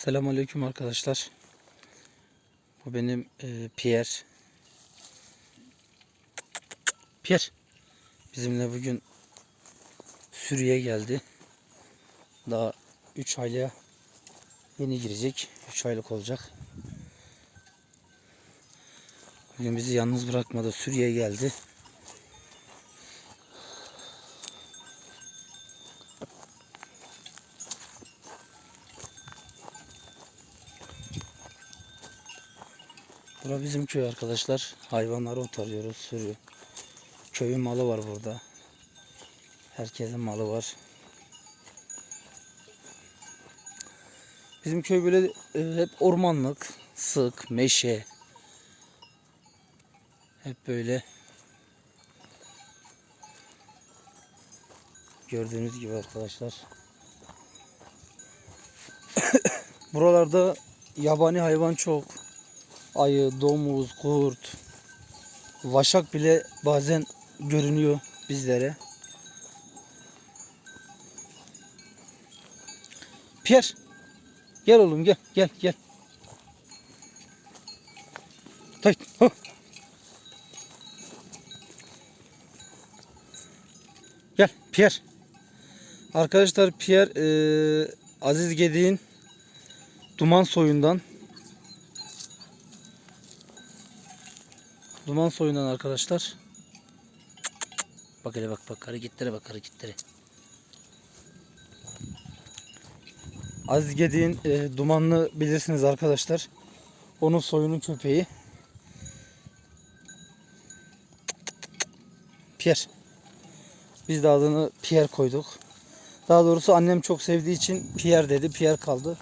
Selamünaleyküm arkadaşlar. Bu benim e, Pierre. Pierre. Bizimle bugün sürüye geldi. Daha 3 aylığa yeni girecek. 3 aylık olacak. Bugün bizi yalnız bırakmadı. Sürüye geldi. Bura bizim köy arkadaşlar. Hayvanları otarıyoruz, sürü. Köyün malı var burada. Herkesin malı var. Bizim köy böyle e, hep ormanlık, sık, meşe. Hep böyle. Gördüğünüz gibi arkadaşlar. Buralarda yabani hayvan çok ayı, domuz, kurt, vaşak bile bazen görünüyor bizlere. Pierre, gel oğlum gel, gel, gel. Tay. Gel Pierre. Arkadaşlar Pierre eee, Aziz Gedi'nin Duman soyundan Duman soyundan arkadaşlar. Bak hele bak bak hareketlere bak hareketlere. Aziz Gedi'nin e, dumanlı bilirsiniz arkadaşlar. Onun soyunun köpeği. Pierre. Biz de adını Pierre koyduk. Daha doğrusu annem çok sevdiği için Pierre dedi. Pierre kaldı.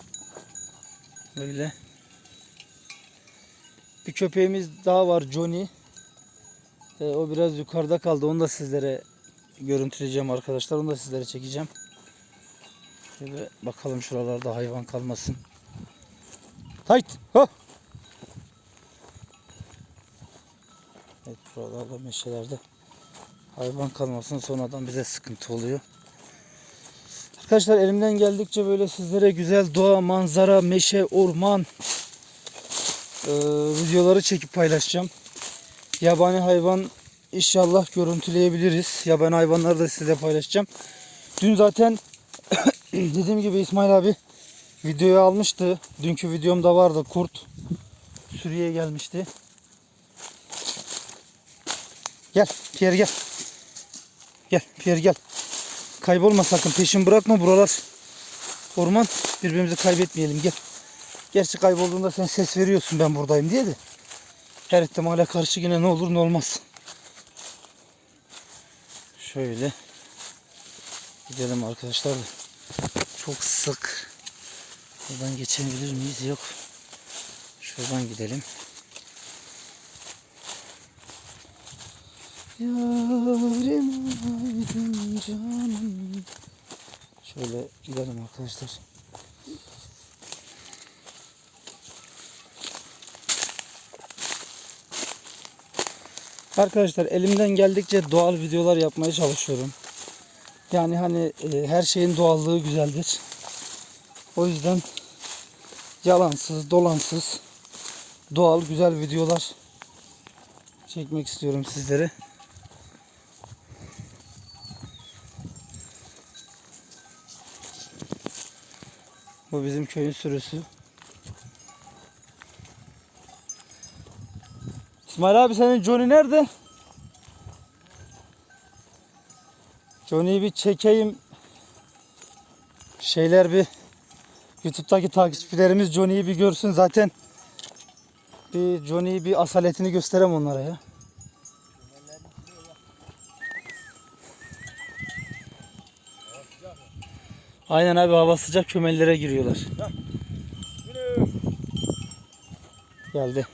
Böyle. Bir köpeğimiz daha var Johnny. Ee, o biraz yukarıda kaldı. Onu da sizlere görüntüleyeceğim arkadaşlar. Onu da sizlere çekeceğim. Şöyle bakalım şuralarda hayvan kalmasın. Hayt! Ho! Evet buralarda meşelerde hayvan kalmasın sonradan bize sıkıntı oluyor. Arkadaşlar elimden geldikçe böyle sizlere güzel doğa, manzara, meşe, orman e, videoları çekip paylaşacağım. Yabani hayvan inşallah görüntüleyebiliriz. Yabani hayvanları da size paylaşacağım. Dün zaten dediğim gibi İsmail abi videoyu almıştı. Dünkü videomda vardı kurt. Sürüye gelmişti. Gel Pierre gel. Gel Pierre gel. Kaybolma sakın peşin bırakma buralar. Orman birbirimizi kaybetmeyelim gel. Gerçi kaybolduğunda sen ses veriyorsun ben buradayım diye de. Her ihtimale karşı yine ne olur ne olmaz. Şöyle gidelim arkadaşlar. Çok sık. Buradan geçebilir miyiz? Yok. Şuradan gidelim. Yarim aydın canım. Şöyle gidelim arkadaşlar. Arkadaşlar elimden geldikçe doğal videolar yapmaya çalışıyorum. Yani hani e, her şeyin doğallığı güzeldir. O yüzden yalansız, dolansız, doğal güzel videolar çekmek istiyorum sizlere. Bu bizim köyün sürüsü. İsmail abi senin Johnny nerede? Johnny'yi bir çekeyim. Şeyler bir YouTube'daki takipçilerimiz Johnny'yi bir görsün zaten. Bir Johnny'yi bir asaletini gösterem onlara ya. Aynen abi hava sıcak kömellere giriyorlar. Geldi.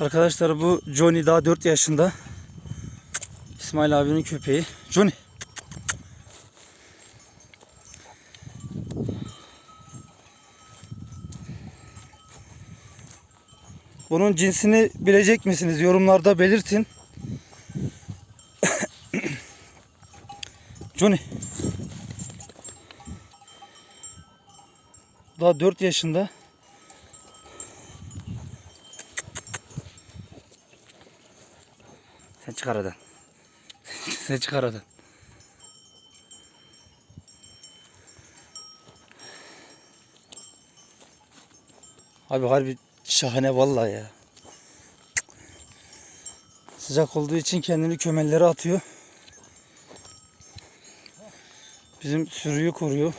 Arkadaşlar bu Johnny daha 4 yaşında. İsmail abinin köpeği. Johnny. Bunun cinsini bilecek misiniz? Yorumlarda belirtin. Johnny. Daha 4 yaşında. Sen çıkar aradan. Sen çıkar aradan. Abi harbi şahane vallahi ya. Sıcak olduğu için kendini kömellere atıyor. Bizim sürüyü koruyor.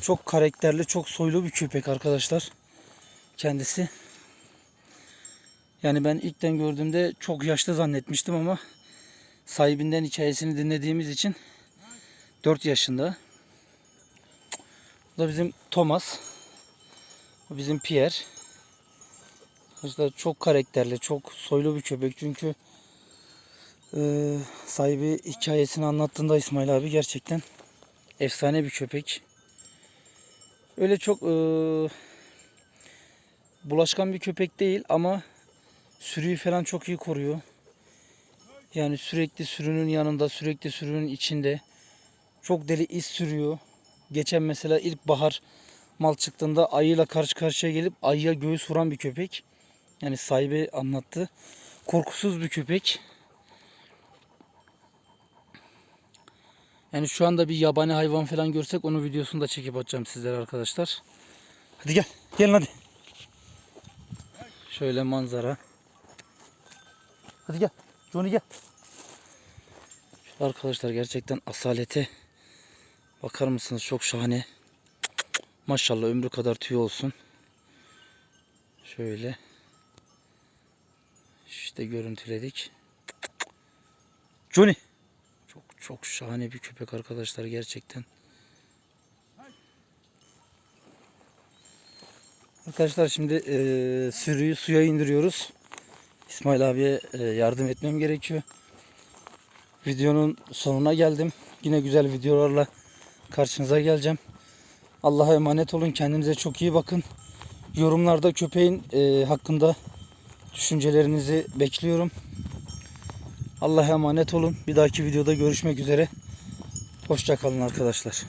Çok karakterli, çok soylu bir köpek arkadaşlar. Kendisi. Yani ben ilkten gördüğümde çok yaşlı zannetmiştim ama sahibinden hikayesini dinlediğimiz için 4 yaşında. Bu da bizim Thomas. Bu bizim Pierre. Arkadaşlar çok karakterli, çok soylu bir köpek çünkü eee, sahibi hikayesini anlattığında İsmail abi gerçekten efsane bir köpek. Öyle çok eee, bulaşkan bir köpek değil ama sürüyü falan çok iyi koruyor. Yani sürekli sürünün yanında, sürekli sürünün içinde. Çok deli iz sürüyor. Geçen mesela ilk bahar mal çıktığında ayıyla karşı karşıya gelip ayıya göğüs vuran bir köpek. Yani sahibi anlattı. Korkusuz bir köpek. Yani şu anda bir yabani hayvan falan görsek onun videosunu da çekip atacağım sizlere arkadaşlar. Hadi gel. Gelin hadi. Şöyle manzara. Hadi gel. Johnny gel. Arkadaşlar gerçekten asalete bakar mısınız? Çok şahane. Maşallah ömrü kadar tüy olsun. Şöyle. İşte görüntüledik. Johnny. Çok çok şahane bir köpek arkadaşlar gerçekten. Arkadaşlar şimdi eee, sürüyü suya indiriyoruz. İsmail abiye eee, yardım etmem gerekiyor. Videonun sonuna geldim. Yine güzel videolarla karşınıza geleceğim. Allah'a emanet olun. Kendinize çok iyi bakın. Yorumlarda köpeğin eee, hakkında düşüncelerinizi bekliyorum. Allah'a emanet olun. Bir dahaki videoda görüşmek üzere. Hoşçakalın arkadaşlar.